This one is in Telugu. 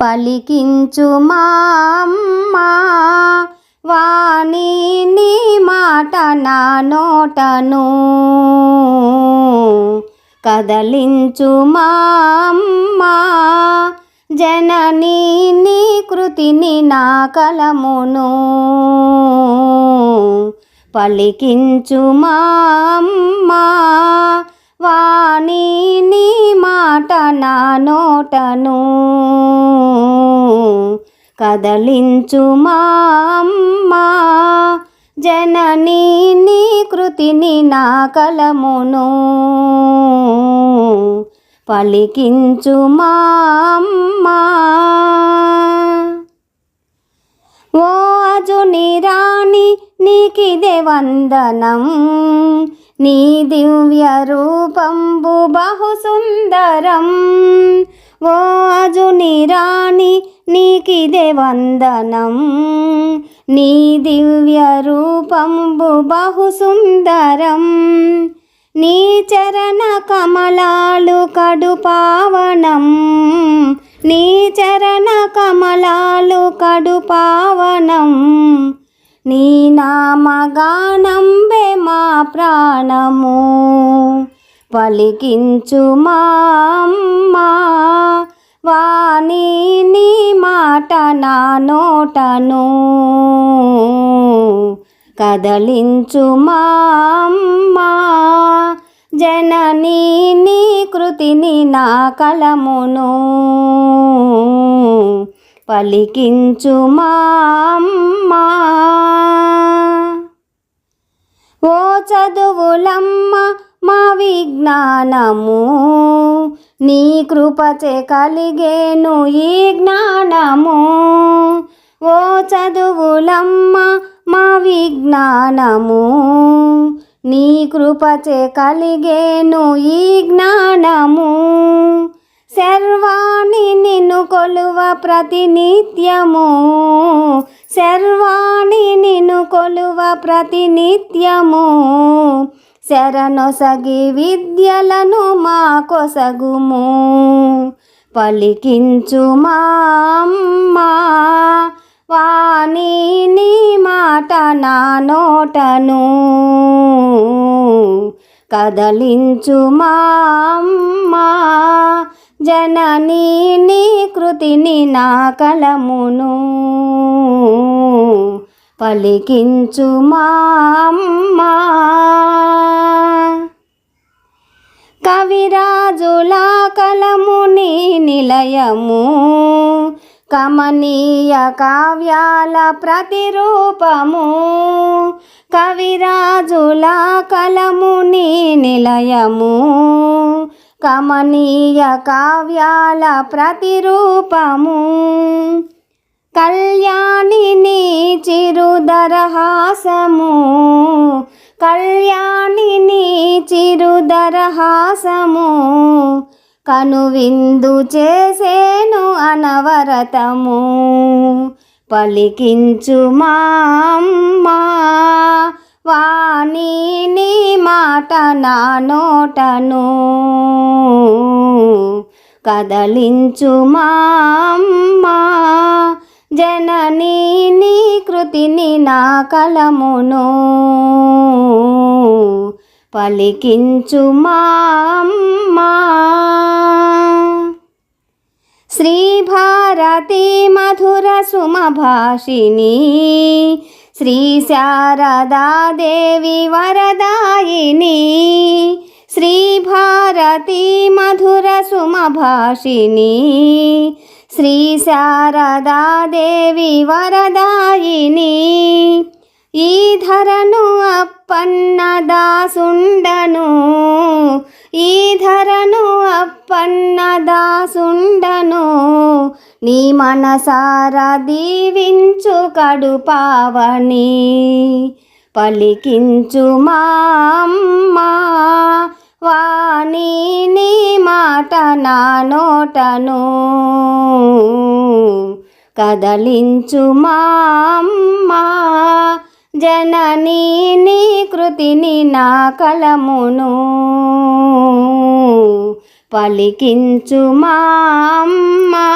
పలికించు మా అమ్మా వాణి నీ మాట నా నోటను కదలించు మా జననీ నీ కృతిని నా కలమును పలికించు మా వాణి నీ మాట నా నోటను కదలించు మామ్మా జనని నీ కృతిని నా కలమును పలికించు మామ్మా ఓ అజునిరా నీకిదే వందనం. నీ దివ్య రూపంబు బహు సుందరం ఓ అజుని రాణి నీకిదే వందనం. నీ దివ్య రూపంబు బహు సుందరం నీ చరణ కమలాలు కడు పావనం నీ చరణ కమలాలు కడు పావనం నీ నామగానంబే మా ప్రాణము. పలికించు మా అమ్మా వాణి నీ మాట నా నోటను. కదలించు మా జననీ జనని నీ కృతిని నా కలమును. పలికించు మా ఓ చదువులమ్మ మా విజ్ఞానము నీ కృపచే కలిగేను ఈ జ్ఞానము. ఓ చదువులమ్మ మా విజ్ఞానము నీ కృపచే కలిగేను ఈ జ్ఞానము. సర్వా నిన్ను కొలువ ప్రతినిత్యము. శర్వాణి నిన్ను కొలువ ప్రతినిత్యము. శరణొసగి విద్యలను మా కొసగుము. పలికించు మా అమ్మా వాణి నీ మాట నా నోటను. కదలించు మా అమ్మా జనని నీ కృతిని నా కలమును పలికించు మా అమ్మా. కవిరాజుల కలముని నిలయము కమనీయ కావ్యాల ప్రతిరూపము కవిరాజుల కలముని నిలయము కమనీయ కావ్యాల ప్రతిరూపము. కళ్యాణిని చిరుదరహాసము. కళ్యాణిని చిరుదరహాసము. కనువిందు చేసేను అనవరతము. పలికించు మా వాణి మాట నా నోటను కదలించు మామ్మా జనని నీ కృతిని నా కలమును పలికించు మామ్మా శ్రీ భారతి మధుర సుమభాషిణి శ్రీ శారదాదేవి వరదాయిని శ్రీ భారతి మధుర సుమభాషిని శ్రీ శారదాదేవి వరదాయిని. ఈ ధరను అప్పన్న దాసుండను ఈ ధరను అప్పన్న దాసుండను నీ మనసారా దీవించు కడుపావని పలికించు మామ్మా వాణి నీ మాట నా నోటను కదలించు మామ్మా జననీ జనని నీ కృతిని నా కలమును పలికించు మా అమ్మా.